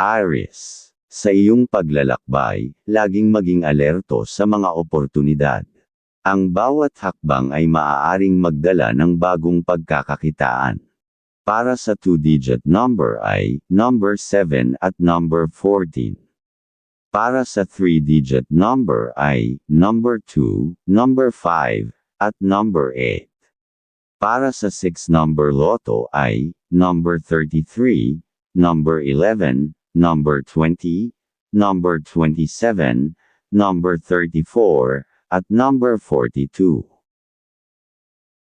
Aries. Sa iyong paglalakbay, laging maging alerto sa mga oportunidad. Ang bawat hakbang ay maaaring magdala ng bagong pagkakakitaan. Para sa two-digit number ay number 7 at number 14. Para sa three-digit number ay number 2, number 5, at number 8. Para sa six number loto ay number 33, number 11, number 20, number 27, number 34, at number 42.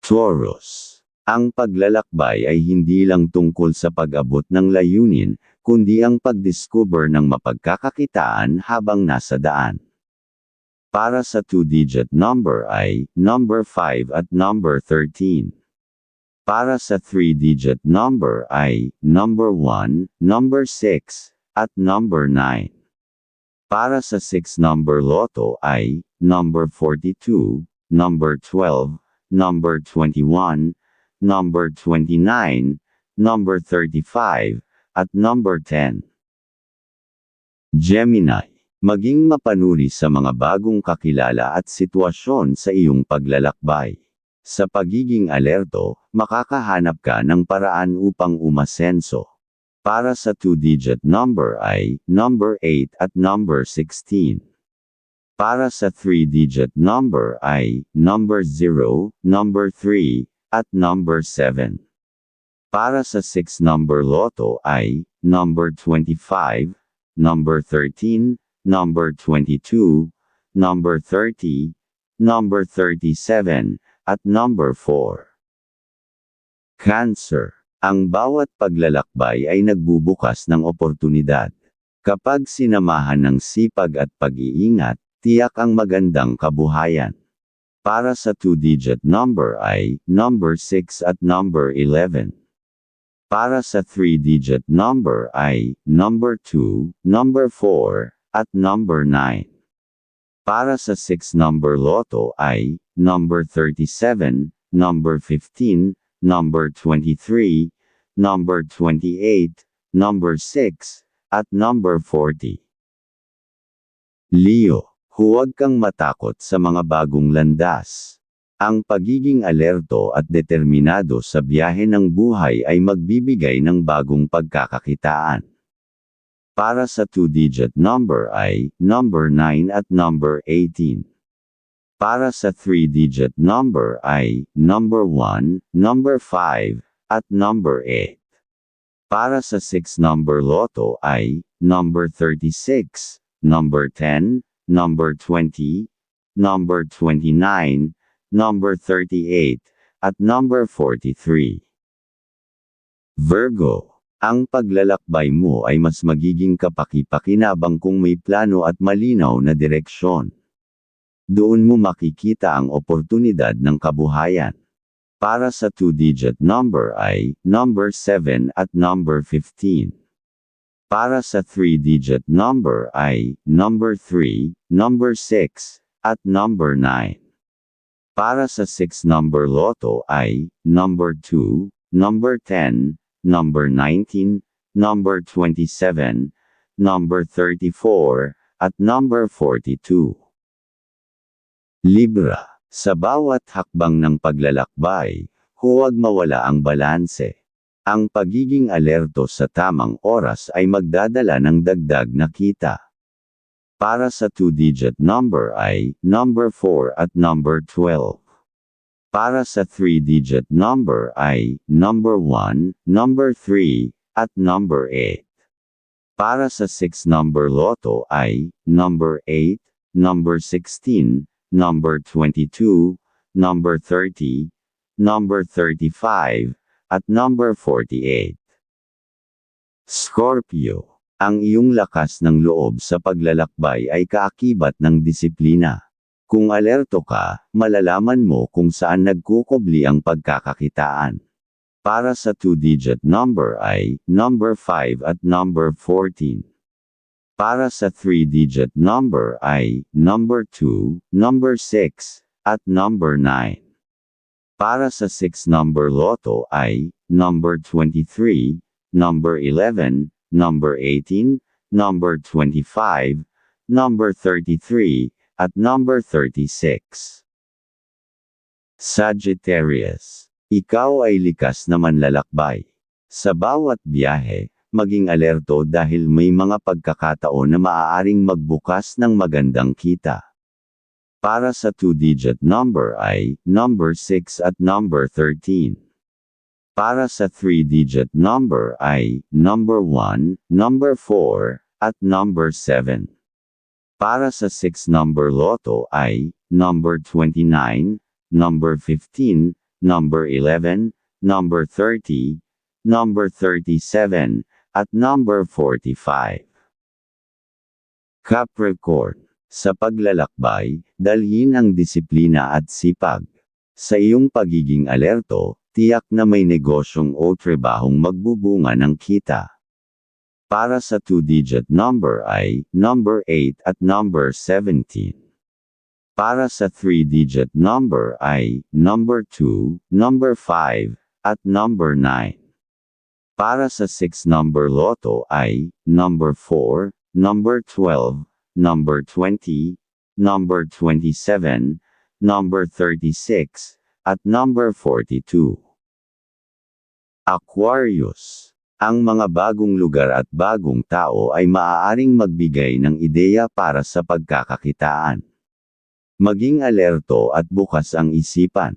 Taurus. Ang paglalakbay ay hindi lang tungkol sa pag-abot ng layunin, kundi ang pagdiscover ng mapagkakakitaan habang nasa daan. Para sa two-digit number ay number 5 at number 13. Para sa three-digit number ay number 1, number 6, at number 9. Para sa 6 number loto ay number 42, number 12, number 21, number 29, number 35, at number 10. Gemini, maging mapanuri sa mga bagong kakilala at sitwasyon sa iyong paglalakbay. Sa pagiging alerto, makakahanap ka ng paraan upang umasenso. Para sa two-digit number ay number 8 at number 16. Para sa three-digit number ay number 0, number 3, at number 7. Para sa 6 number loto ay number 25, number 13, number 22, number 30, number 37, at number 4. Cancer. Ang bawat paglalakbay ay nagbubukas ng oportunidad. Kapag sinamahan ng sipag at pag-iingat, tiyak ang magandang kabuhayan. Para sa two-digit number ay number 6 at number 11. Para sa three-digit number ay number 2, number 4, at number 9. Para sa 6 number loto ay number 37, number 15, number 23, number 28, number 6, at number 40. Leo, huwag kang matakot sa mga bagong landas. Ang pagiging alerto at determinado sa biyahe ng buhay ay magbibigay ng bagong pagkakakitaan. Para sa two-digit number ay number 9 at number 18. Para sa three-digit number ay number 1, number 5, at number 8. Para sa six number loto ay number 36, number 10, number 20, number 29, number 38, at number 43. Virgo ang paglalakbay mo ay mas magiging kapaki-pakinabang kung may plano at malinaw na direksyon. Doon mo makikita ang oportunidad ng kabuhayan. Para sa two-digit number ay number 7 at number 15. Para sa three-digit number ay number 3, number 6, at number 9. Para sa 6 number loto ay number 2, number 10, number 19, number 27, number 34, at number 42. Libra, sa bawat hakbang ng paglalakbay, huwag mawala ang balanse. Ang pagiging alerto sa tamang oras ay magdadala ng dagdag na kita. Para sa two-digit number ay number 4 at number 12. Para sa three-digit number ay number 1, number 3, at number 8. Para sa 6 number loto ay number 8, number 16, number 22, number 30, number 35, at number 48. Scorpio, ang iyong lakas ng loob sa paglalakbay ay kaakibat ng disiplina. Kung alerto ka, malalaman mo kung saan nagkukubli ang pagkakakitaan. Para sa two-digit number ay number 5 at number 14. Para sa three-digit number ay number 2, number 6, at number 9. Para sa 6 number loto ay number 23, number 11, number 18, number 25, number 33, at number 36. Sagittarius. Ikaw ay likas na manlalakbay. Sa bawat biyahe, maging alerto dahil may mga pagkakataon na maaaring magbukas ng magandang kita. Para sa two-digit number ay number 6 at number 13. Para sa three-digit number ay number 1, number 4, at number 7. Para sa 6 number loto ay number 29, number 15, number 11, number 30, number 37, at number 45. Capricorn. Sa paglalakbay, dalhin ang disiplina at sipag. Sa iyong pagiging alerto, tiyak na may negosyong o trabahong magbubunga ng kita. Para sa two-digit number ay number 8 at number 17. Para sa three-digit number ay number 2, number 5, at number 9. Para sa 6 number loto ay number 4, number 12, number 20, number 27, number 36, at number 42. Aquarius. Ang mga bagong lugar at bagong tao ay maaaring magbigay ng ideya para sa pagkakakitaan. Maging alerto at bukas ang isipan.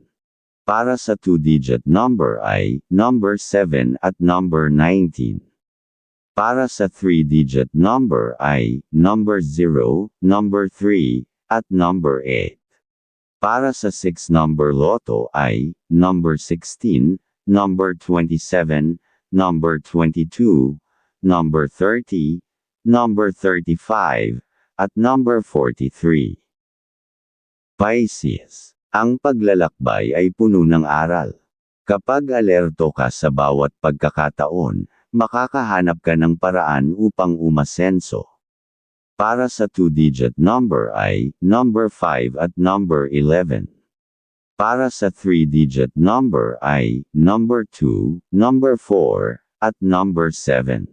Para sa two-digit number ay number 7 at number 19. Para sa three-digit number ay number 0, number 3, at number 8. Para sa 6 number loto ay number 16, number 27, number 22, number 30, number 35, at number 43. Pisces. Ang paglalakbay ay puno ng aral. Kapag alerto ka sa bawat pagkakataon, makakahanap ka ng paraan upang umasenso. Para sa two-digit number ay number 5 at number 11. Para sa three-digit number ay number 2, number 4, at number 7.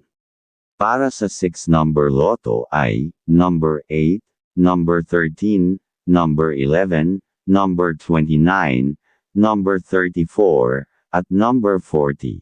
Para sa 6 number loto ay number 8, number 13, number 11, number 29, number 34, at number 40.